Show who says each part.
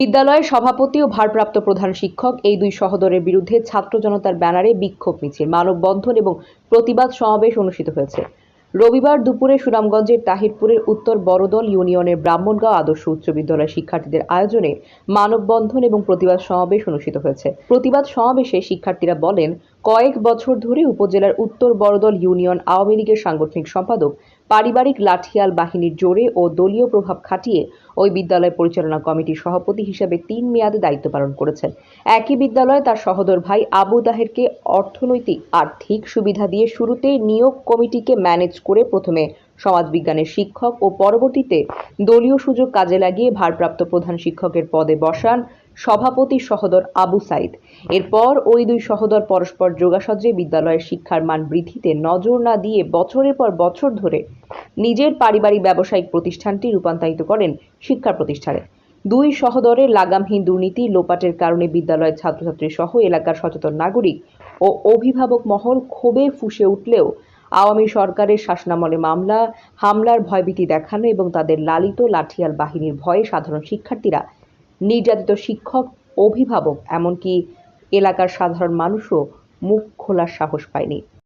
Speaker 1: বিদ্যালয়ের সভাপতি ও ভারপ্রাপ্ত প্রধান শিক্ষক এই দুই সহোদরের বিরুদ্ধে ছাত্র জনতার ব্যানারে বিক্ষোভ মিছিল, মানববন্ধন এবং প্রতিবাদ সমাবেশ অনুষ্ঠিত হয়েছে। রবিবার দুপুরে সুনামগঞ্জের তাহিরপুরের উত্তর বড়দল ইউনিয়নের ব্রাহ্মণগাঁও আদর্শ উচ্চ বিদ্যালয়ের শিক্ষার্থীদের আয়োজনে মানববন্ধন এবং প্রতিবাদ সমাবেশ অনুষ্ঠিত হয়েছে। প্রতিবাদ সমাবেশে শিক্ষার্থীরা বলেন, কয়েক বছর ধরে উপজেলার উত্তর বড়দল ইউনিয়ন আওয়ামী লীগের সাংগঠনিক সম্পাদক পারিবারিক লাঠিয়াল বাহিনীর জোরে ও দলীয় প্রভাব খাটিয়ে ওই বিদ্যালয় পরিচালনা কমিটির সভাপতি হিসেবে তিন মেয়াদে দায়িত্ব পালন করেছেন। একই বিদ্যালয়ে তার সহোদর ভাই আবু তাহেরকে অর্থনৈতিক আর্থিক সুবিধা দিয়ে শুরুতেই নিয়োগ কমিটিকে ম্যানেজ করে প্রথমে সমাজবিজ্ঞানের শিক্ষক ও পরবর্তীতে দলীয় সুযোগ কাজে লাগিয়ে ভারপ্রাপ্ত প্রধান শিক্ষকের পদে বসান। সভাপতি সহদর আবু সাইদ। এরপর ওই দুই সহোদর পরস্পর যোগাসজ্জে বিদ্যালয়ের শিক্ষার মান বৃদ্ধিতে নজর না দিয়ে বছরের পর বছর ধরে নিজের পারিবারিক ব্যবসায়িক প্রতিষ্ঠানটি রূপান্তরিত করেন শিক্ষা প্রতিষ্ঠানে। দুই সহদরের লাগামহীন দুর্নীতি লোপাটের কারণে বিদ্যালয়ের ছাত্রছাত্রী সহ এলাকার সচেতন নাগরিক ও অভিভাবক মহল ক্ষোভে ফুসে উঠলেও আওয়ামী সরকারের শাসনামলে মামলা, হামলার ভয়ভীতি দেখানো এবং তাদের লালিত লাঠিয়াল বাহিনীর ভয়ে সাধারণ শিক্ষার্থীরা নির্যাতিত শিক্ষক অভিভাবক এমনকি এলাকার সাধারণ মানুষও মুখ খোলার সাহস পায়নি।